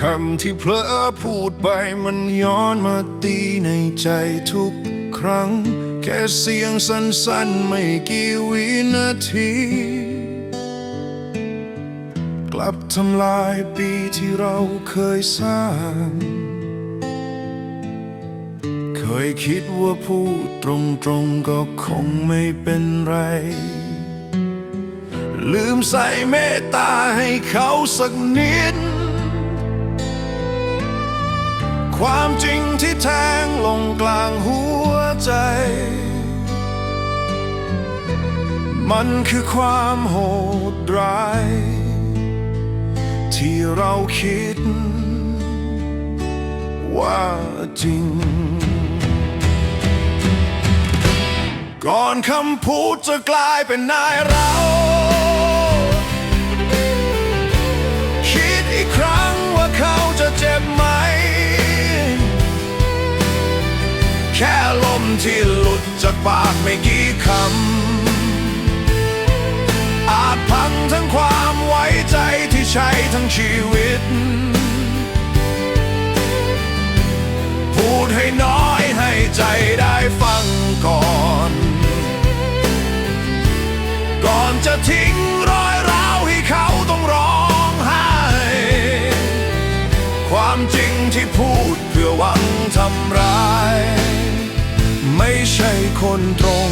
คำที่เพลอพูดไปมันย้อนมาตีในใจทุกครั้ง แค่เสียงสั้นๆไม่กี่วินาที กลับทำลายปีที่เราเคยสร้าง เคยคิดว่าพูดตรงๆก็คงไม่เป็นไรลืมใส่เมตตาให้เขาสักนิด ความจริงที่แทงลงกลางหัวใจ มันคือความโหดร้าย ที่เราคิด ว่าจริง ก่อนคำพูดจะกลายเป็นนายเรา ปากไม่กี่คำ อาจพังทั้งความไว้ใจที่ใช้ทั้งชีวิต พูดให้น้อยให้ใจได้ฟังก่อน ก่อนจะทิ้งรอยร้าวให้เขาต้องร้องไห้ ความจริงที่พูดเพื่อหวังทำร้าย ไม่ใช่คนตรง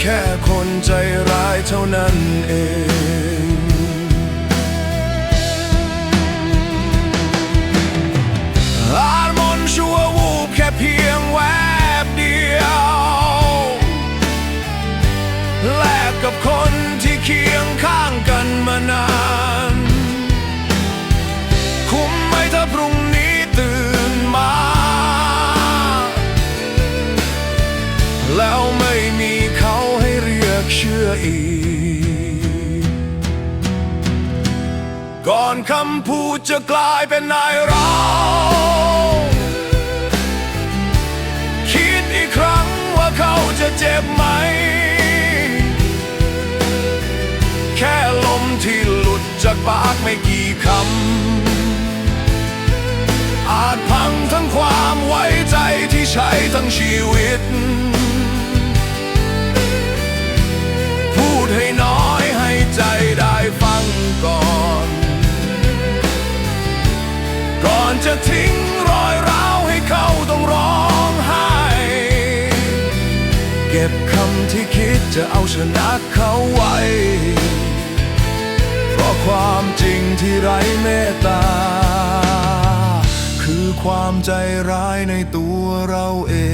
แค่คนใจร้ายเท่านั้นเอง แล้วไม่มีเขาให้เรียกเชื่ออีก ก่อนคำพูดจะกลายเป็นนายเราคิดอีกครั้งว่าเขาจะเจ็บไหม แค่ลมที่หลุดจากปากไม่กี่คำ อาจพังทั้งความไว้ใจที่ใช้ทั้งชีวิต ก็บคำที่คิดจะเอาชนะเขาไว้ เพราะความจริงที่ไร้เมตตา คือความใจร้ายในตัวเราเอง